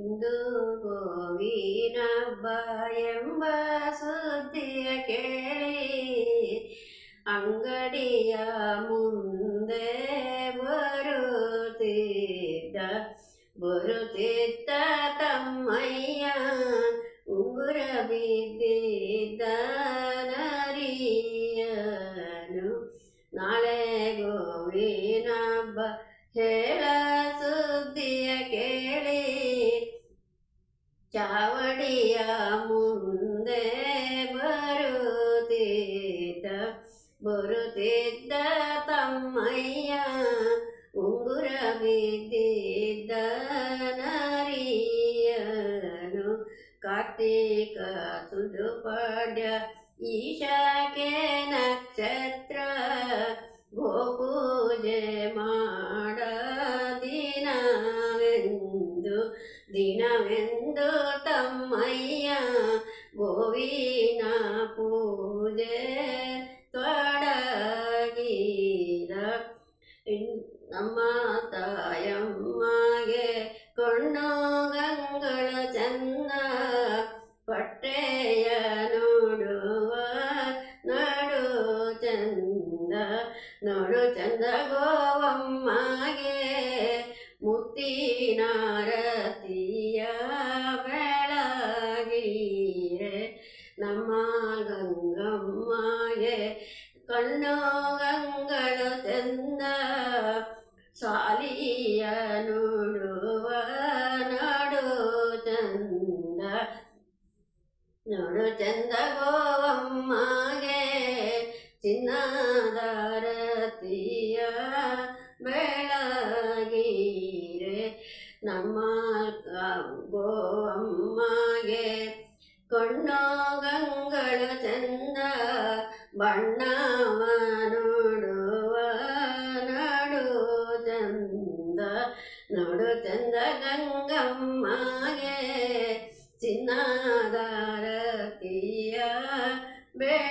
ಇಂದು ಗೋವಿನಬ್ಬ ಎಂಬ ಸುದ್ದಿಯ ಕೇಳಿ ಅಂಗಡಿಯ ಮುಂದೆ ಬರುತ್ತಿದ್ದ ಬರುತ್ತಿದ್ದ ತಮ್ಮಯ್ಯ ಉಂಗುರ ಬಿದ್ದಿದ್ದ ನರಿಯನು ನಾಳೆ ಗೋವಿನಬ್ಬ ಹೇಳ ಸುದ್ದಿಯ ಕೇಳಿ ಚಾವಡಿಯ ಮುಂದೆ ಬರುತ್ತಿದ್ದ ಬರುತ್ತಿದ್ದ ತಮ್ಮಯ್ಯ ಉಂಗುರ ಬಿದ್ದಿದ್ದ ನರಿಯನು ಕಾರ್ತಿಕ ಸುದುಪಾಡ್ಯ ಈಶಾಕೆ ನಕ್ಷತ್ರ ದಿನವೆಂದು ದಿನವೆಂದು ತಮ್ಮಯ್ಯ ಗೋವಿನ ಪೂಜೆ ತೊಡಗಿದ. ಇನ್- ನಮ್ಮ ತಾಯಮ್ಮಗೆ ಕೊಂಡು ಗಂಗಳ ಚಂದ ಪಟ್ಟೆಯ ನೋಡುವ ನಡು ಚಂದ, ನೋಡು ಚಂದ ಗೋವಮ್ಮಗೆ ನಮ್ಮ ಗಂಗಮ್ಮಯೇ ಕಣ್ಣು ಗಂಗಳು ತಂದ ಸಾಲಿಯ ನೋಡುವ ನಾಡು ಚಂದ. ನೋಡು ಚಂದ ಗೋವಮ್ಮಗೆ ಚಿನ್ನದಾರತಿಯ ಬೆಳಗೀರೆ. ನಮ್ಮ ಗೋವಮ್ಮಗೆ ಗಂಗಳು ಚಂದ ಬಣ್ಣವ ನೋಡುವ ನಾಡು ಚಂದ ನೋಡು ಚಂದ ಗಂಗಮ್ಮಗೆ ಚಿನ್ನದ ಬೇ